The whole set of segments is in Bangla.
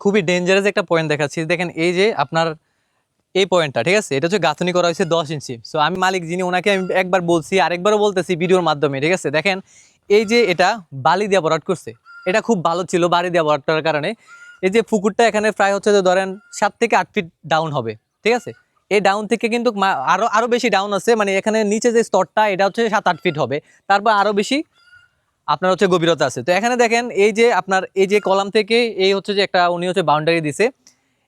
খুবই ডেঞ্জারাস একটা পয়েন্ট দেখাচ্ছি। দেখেন এই যে আপনার এই পয়েন্টটা ঠিক আছে? এটা হচ্ছে গাঁথনি করা হয়েছে দশ ইঞ্চি। সো আমি মালিক যিনি, ওনাকে আমি একবার বলছি, আরেকবারও বলতেছি ভিডিওর মাধ্যমে, ঠিক আছে? দেখেন, এই যে এটা বালি দিয়ে বরাট করছে। এটা খুব ভালো ছিল বালি দিয়ে ভরাট করার কারণে। এই যে পুকুরটা এখানে প্রায় হচ্ছে যে ধরেন সাত থেকে আট ফিট ডাউন হবে, ঠিক আছে? এই ডাউন থেকে কিন্তু আরও আরও বেশি ডাউন আছে। মানে এখানে নিচে যে স্তরটা, এটা হচ্ছে সাত আট ফিট হবে। তারপর আরও বেশি আপনার হচ্ছে গভীরতা আছে। তো এখানে দেখেন, এই যে আপনার, এই যে কলাম থেকে, এই হচ্ছে যে একটা, উনি হচ্ছে বাউন্ডারি দিছে।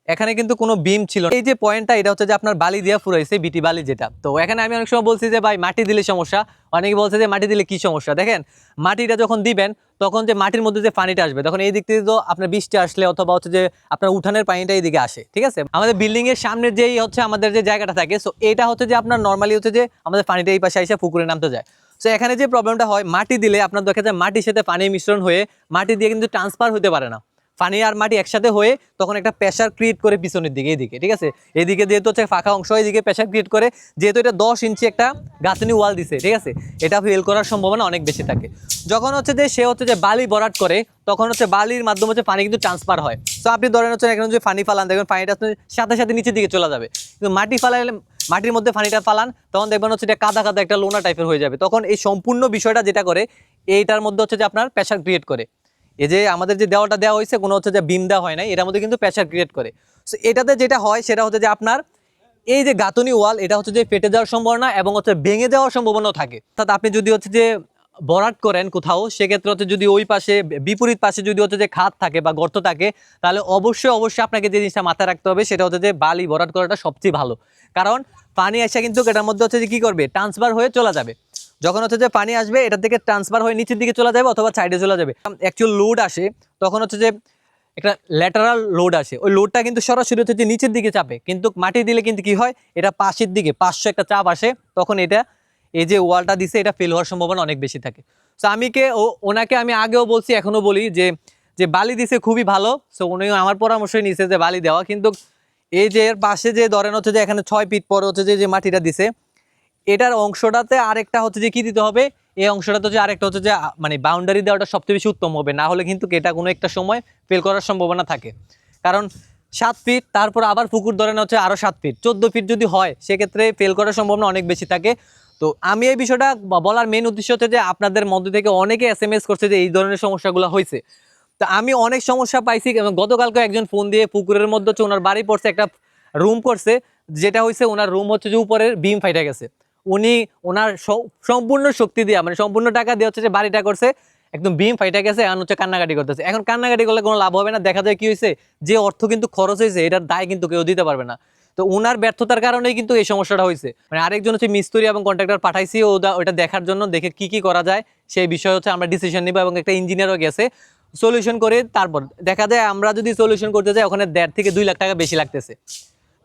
এখানে কিন্তু কোনো বিম ছিল এই যে পয়েন্টটা এটা হচ্ছে যে আপনার বালি দিয়া ফুরাইছে, বিটি বালি যেটা। তো এখানে আমি অনেক সময় বলছি যে, ভাই, মাটি দিলে সমস্যা। অনেকে বলছে যে, মাটি দিলে কি সমস্যা? দেখেন, মাটিটা যখন দিবেন, তখন যে মাটির মধ্যে যে পানিটা আসবে, তখন এই দিক থেকে তো আপনার বৃষ্টি আসলে অথবা হচ্ছে যে আপনার উঠানের পানিটা এইদিকে আসে, ঠিক আছে? আমাদের বিল্ডিং এর সামনে যেই হচ্ছে আমাদের যে জায়গাটা থাকে সো এটা হচ্ছে যে আপনার নর্মালি হচ্ছে যে আমাদের পানিটা এই পাশে এসে পুকুরে নামতে যায়। সো এখানে যে প্রবলেমটা হয়, মাটি দিলে আপনার দেখা যায় মাটির সাথে পানি মিশ্রণ হয়ে মাটি দিয়ে কিন্তু ট্রান্সফার হতে পারে না। পানি আর মাটি একসাথে হয়ে তখন একটা প্রেশার ক্রিয়েট করে পিছনের দিকে, এদিকে, ঠিক আছে? এদিকে যেহেতু হচ্ছে ফাঁকা অংশ, এদিকে প্রেশার ক্রিয়েট করে, যেহেতু এটা দশ ইঞ্চি একটা গাছনি ওয়াল দিছে, ঠিক আছে? এটা ফেল করার সম্ভাবনা অনেক বেশি থাকে। যখন হচ্ছে যে সে হচ্ছে যে বালি ভরাট করে, তখন হচ্ছে বালির মাধ্যমে হচ্ছে পানি কিন্তু ট্রান্সফার হয়। তো আপনি ধরেন হচ্ছে এখন যে পানি ফালান দেখবেন পানিটা সাথে সাথে নিচের দিকে চলে যাবে। কিন্তু মাটি ফালাইলে মাটির মধ্যে ফানিটা ফালান, তখন দেখবেন হচ্ছে এটা কাদা কাদা একটা লোনা টাইপের হয়ে যাবে। তখন এই সম্পূর্ণ বিষয়টা যেটা করে, এইটার মধ্যে হচ্ছে যে আপনার প্রেশার ক্রিয়েট করে। এই যে আমাদের যে দেওয়াটা দেওয়া হয়েছে, কোনো হচ্ছে যে বিম দেওয়া হয় নাই, এটার মধ্যে কিন্তু প্রেশার ক্রিয়েট করে। সো এটাতে যেটা হয়, সেটা হচ্ছে যে আপনার এই যে গাঁথনি ওয়াল এটা হচ্ছে যে ফেটে যাওয়ার সম্ভাবনা এবং হচ্ছে ভেঙে যাওয়ার সম্ভাবনাও থাকে। অর্থাৎ আপনি যদি হচ্ছে যে ভরাট করেন কোথাও, সেক্ষেত্রে হচ্ছে যদি ওই পাশে, বিপরীত পাশে যদি হচ্ছে যে খাত থাকে বা গর্ত থাকে, তাহলে অবশ্যই অবশ্যই আপনাকে যে জিনিসটা মাথায় রাখতে হবে সেটা হচ্ছে যে বালি ভরাট করাটা সবচেয়ে ভালো। কারণ পানি এসে কিন্তু এটার মধ্যে হচ্ছে যে কী করবে? ট্রান্সফার হয়ে চলে যাবে। যখন হচ্ছে যে পানি আসবে, এটা থেকে ট্রান্সফার হয়ে নিচের দিকে চলে যাবে অথবা সাইডে চলে যাবে। অ্যাকচুয়াল লোড আসে, তখন হচ্ছে যে একটা ল্যাটারাল লোড আসে। ওই লোডটা কিন্তু সরাসরি হচ্ছে যে নিচের দিকে চাপে। কিন্তু মাটি দিলে কিন্তু কি হয়? এটা পাশের দিকে, পাঁচশো একটা চাপ আসে, তখন এটা এই যে ওয়ালটা দিছে, এটা ফেল হওয়ার সম্ভাবনা অনেক বেশি থাকে। সো আমি কে, ও, ওনাকে আমি আগেও বলছি এখনও বলি যে যে বালি দিছে খুবই ভালো। সো উনি আমার পরামর্শই নিছে যে বালি দেওয়া। কিন্তু এই যে এর পাশে যে ধরেন হচ্ছে যে এখানে ছয় ফিট পরে হচ্ছে যে যে মাটিটা দিছে, এটার অংশটাতে আরেকটা হচ্ছে যে কি দিতে হবে? এই অংশটাতে হচ্ছে আরেকটা হচ্ছে যে মানে বাউন্ডারি দেওয়াটা সবচেয়ে বেশি উত্তম হবে। না হলে কিন্তু এটা কোনো একটা সময় ফেল করার সম্ভাবনা থাকে। কারণ সাত ফিট তারপর আবার পুকুর ধরেন হচ্ছে আরও সাত ফিট চোদ্দ ফিট যদি হয়, সেক্ষেত্রে ফেল করার সম্ভাবনা অনেক বেশি থাকে। তো আমি এই বিষয়টা বলার মেন উদ্দেশ্য হচ্ছে যে আপনাদের মধ্যে থেকে অনেকে এস এম এস করছে যে এই ধরনের সমস্যাগুলো হয়েছে। তো আমি অনেক সমস্যা পাইছি এবং গতকালকে একজন ফোন দিয়ে পুকুরের মধ্যে হচ্ছে ওনার বাড়ি পড়ছে, একটা রুম করছে যেটা হয়েছে ওনার রুম হচ্ছে যে উপরের বিম ফাইটা গেছে। উনি ওনার সম্পূর্ণ শক্তি দিয়ে মানে সম্পূর্ণ টাকা দিয়ে হচ্ছে যে বাড়িটা করছে, একদম বিম ফাইটা গেছে এখন হচ্ছে কান্নাকাটি করতেছে। এখন কান্নাকাটি করলে কোনো লাভ হবে না, দেখা যায় কি হয়েছে যে অর্থ কিন্তু খরচ হয়েছে এটার দায় কিন্তু কেউ দিতে পারবে না। তো ওনার ব্যর্থতার কারণেই কিন্তু এই সমস্যাটা হয়েছে। মানে আরেকজন হচ্ছে মিস্ত্রি এবং কন্ট্রাক্টর পাঠাইছি, ও দা- ওটা দেখার জন্য দেখে কি কি করা যায়, সেই বিষয়ে হচ্ছে আমরা ডিসিশন নিব এবং একটা ইঞ্জিনিয়ারও গেছে। সলিউশন করে তারপর দেখা যায় আমরা যদি সলিউশন করতে যাই, ওখানে দেড় থেকে দুই লাখ টাকা বেশি লাগতেছে।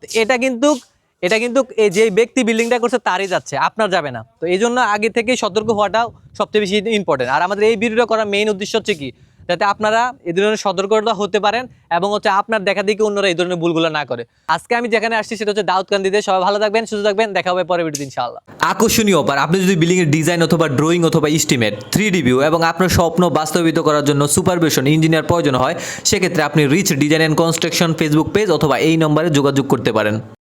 তো এটা কিন্তু এটা কিন্তু এই যে ব্যক্তি বিল্ডিংটা করছে, তারই যাচ্ছে, আপনার যাবে না। তো এই জন্য আগে থেকে সতর্ক হওয়াটা সবচেয়ে বেশি ইম্পর্টেন্ট আর আমাদের এই ভিডিওটা করার মেইন উদ্দেশ্য হচ্ছে কি যাতে আপনারা এই ধরনের সতর্কতা হতে পারেন এবং হচ্ছে আপনার দেখা দেখি অন্যরা এই ধরনের ভুলগুলো না করে। আজকে আমি যেখানে আসছি সেটা হচ্ছে দাউদকান্দিতে। সবাই ভালো থাকবেন, সুস্থ থাকবেন। দেখা হবে পরের ভিডিওতে ইনশাআল্লাহ। আকর্ষণীয় অফার আপনি যদি বিল্ডিং এর ডিজাইন অথবা ড্রয়িং অথবা ইস্টিমেট থ্রি ভিউ এবং আপনার স্বপ্ন বাস্তবিত করার জন্য সুপারভিশন ইঞ্জিনিয়ার প্রয়োজন হয়, সেক্ষেত্রে আপনি reach design and construction Facebook page অথবা এই নম্বরে যোগাযোগ করতে পারেন।